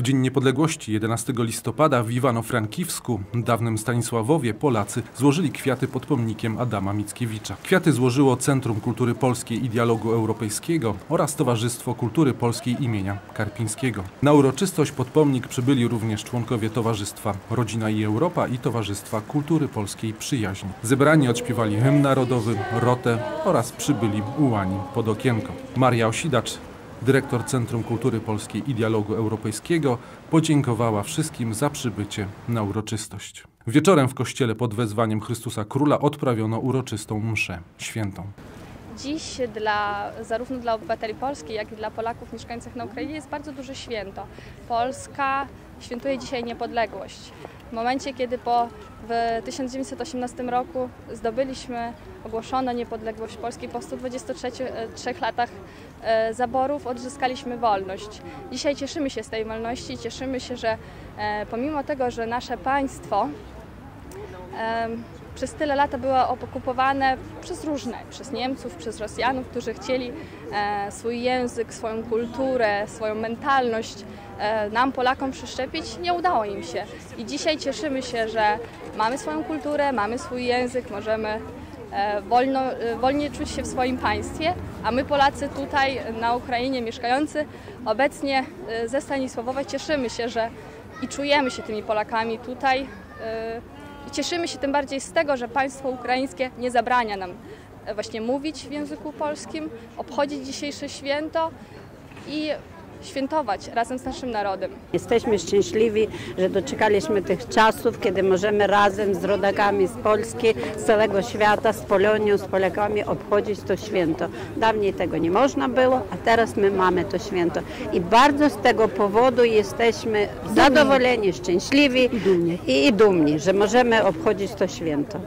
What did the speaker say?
W Dzień Niepodległości 11 listopada w Iwano-Frankiwsku, dawnym Stanisławowie, Polacy złożyli kwiaty pod pomnikiem Adama Mickiewicza. Kwiaty złożyło Centrum Kultury Polskiej i Dialogu Europejskiego oraz Towarzystwo Kultury Polskiej imienia Karpińskiego. Na uroczystość pod pomnik przybyli również członkowie Towarzystwa Rodzina i Europa i Towarzystwa Kultury Polskiej Przyjaźń. Zebrani odśpiewali hymn narodowy, rotę oraz przybyli ułani pod okienko. Maria Osidacz, dyrektor Centrum Kultury Polskiej i Dialogu Europejskiego, podziękowała wszystkim za przybycie na uroczystość. Wieczorem w kościele pod wezwaniem Chrystusa Króla odprawiono uroczystą mszę świętą. Dziś dla, zarówno dla obywateli Polski, jak i dla Polaków mieszkających na Ukrainie jest bardzo duże święto. Polska świętuje dzisiaj niepodległość. W momencie, kiedy po w 1918 roku zdobyliśmy, ogłoszono niepodległość Polski, po 123 latach e, zaborów odzyskaliśmy wolność. Dzisiaj cieszymy się z tej wolności, cieszymy się, że e, pomimo tego, że nasze państwo przez tyle lat było okupowane przez różne, przez Niemców, przez Rosjanów, którzy chcieli e, swój język, swoją kulturę, swoją mentalność e, nam, Polakom, przeszczepić. Nie udało im się. I dzisiaj cieszymy się, że mamy swoją kulturę, mamy swój język, możemy e, wolno, wolnie czuć się w swoim państwie, a my Polacy tutaj na Ukrainie mieszkający obecnie ze Stanisławowa cieszymy się, że i czujemy się tymi Polakami tutaj i cieszymy się tym bardziej z tego, że państwo ukraińskie nie zabrania nam e, właśnie mówić w języku polskim, obchodzić dzisiejsze święto i świętować razem z naszym narodem. Jesteśmy szczęśliwi, że doczekaliśmy tych czasów, kiedy możemy razem z rodakami z Polski, z całego świata, z Polonią, z Polakami obchodzić to święto. Dawniej tego nie można było, a teraz my mamy to święto. I bardzo z tego powodu jesteśmy zadowoleni, szczęśliwi i dumni, i dumni że możemy obchodzić to święto.